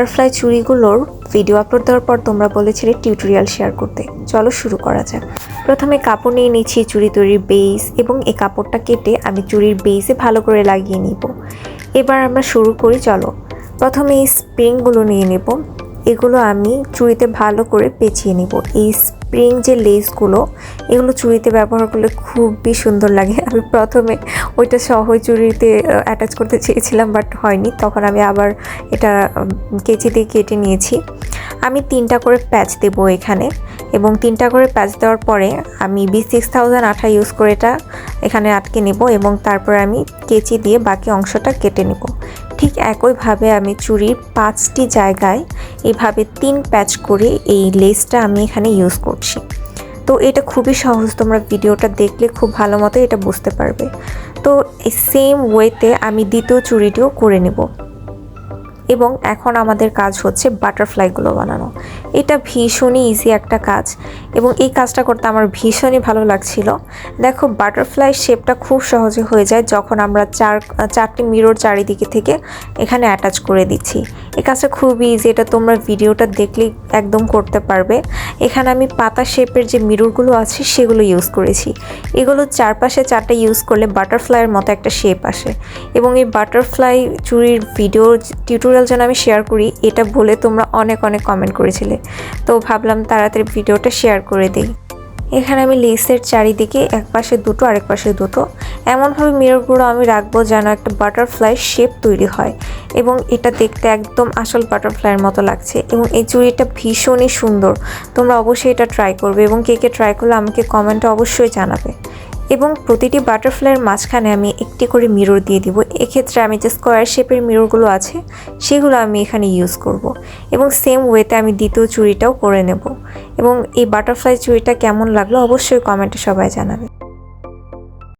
Butterfly চুড়িগুলোর video upload দেওয়ার পর তোমরা বলেছিলে টিউটোরিয়াল শেয়ার করতে। চলো শুরু করা যাক। প্রথমে কাপড় নিয়ে নিচ্ছি চুড়ি তৈরির বেস এবং এই কাপড়টা কেটে আমি চুড়ির বেসে ভালো করে লাগিয়ে নিব। এবার আমরা শুরু করি, চলো। প্রথমে এই স্প্রিংগুলো নিয়ে নেব। এগুলো আমি চুড়িতে ভালো করে পেঁচিয়ে নিব। এই স্প্রিং যে লেসগুলো এগুলো চুড়িতে ব্যবহার করলে খুবই সুন্দর লাগে। আমি প্রথমে ওইটা সহ চুড়িতে অ্যাটাচ করতে চেয়েছিলাম বাট হয়নি। তখন আমি আবার এটা কেচি দিয়ে কেটে নিয়েছি। আমি তিনটা করে প্যাচ দেব এখানে এবং তিনটা করে প্যাচ দেওয়ার পরে আমি বি সিক্স থাউজেন্ড আঠা ইউজ করে এটা এখানে আটকে নেব এবং তারপরে আমি কেচি দিয়ে বাকি অংশটা কেটে নেব। ঠিক একইভাবে আমি চুরির পাঁচটি জায়গায় এভাবে তিন প্যাচ করে এই লেসটা আমি এখানে ইউজ করছি। তো এটা খুবই সহজ, তোমরা ভিডিওটা দেখলে খুব ভালো মতো এটা বুঝতে পারবে। তো সেম ওয়েতে আমি দ্বিতীয় চুরিটিও করে নেব। এবং এখন আমাদের কাজ হচ্ছে বাটারফ্লাইগুলো বানানো। এটা ভীষণই ইজি একটা কাজ এবং এই কাজটা করতে আমার ভীষণই ভালো লাগছিল। দেখো, বাটারফ্লাই শেপটা খুব সহজে হয়ে যায় যখন আমরা চার, চারটি মিরর চারিদিকে থেকে এখানে অ্যাটাচ করে দিচ্ছি। এই কাজটা খুবই ইজি এটা তোমরা ভিডিওটা দেখলেই একদম করতে পারবে। এখানে আমি পাতা শেপের যে মিররগুলো আছে, সেগুলো ইউজ করেছি। এগুলো চারপাশে চারটে ইউজ করলে বাটারফ্লাইয়ের মতো একটা শেপ আসে। এবং এই বাটারফ্লাই চুরির ভিডিও টিউটোরিয়াল যেন আমি শেয়ার করি, এটা বলে তোমরা অনেক অনেক কমেন্ট করেছিলে। তো ভাবলাম তাড়াতাড়ি ভিডিওটা শেয়ার করে দিই। এখানে আমি লেসের চারিদিকে এক পাশে দুটো, আরেক পাশে দুটো। এমনভাবে মিররগুলো আমি রাখব যেন একটা বাটারফ্লাই শেপ তৈরি হয় এবং এটা দেখতে একদম আসল বাটারফ্লাইয়ের মতো লাগছে এবং এই চুড়িটা ভীষণই সুন্দর। তোমরা অবশ্যই এটা ট্রাই করবে এবং কে কে ট্রাই করলে আমাকে কমেন্টে অবশ্যই জানাবে। এবং প্রতিটি বাটারফ্লাইয়ের মাঝখানে আমি একটি করে মিরর দিয়ে দিব। এক্ষেত্রে আমি যে স্কোয়ার শেপের মিররগুলো আছে, সেগুলো আমি এখানে ইউজ করব। এবং সেম ওয়েতে আমি দ্বিতীয় চুড়িটাও করে নেব। এবং এই বাটারফ্লাই চুড়িটা কেমন লাগল অবশ্যই কমেন্টে সবাই জানাবে।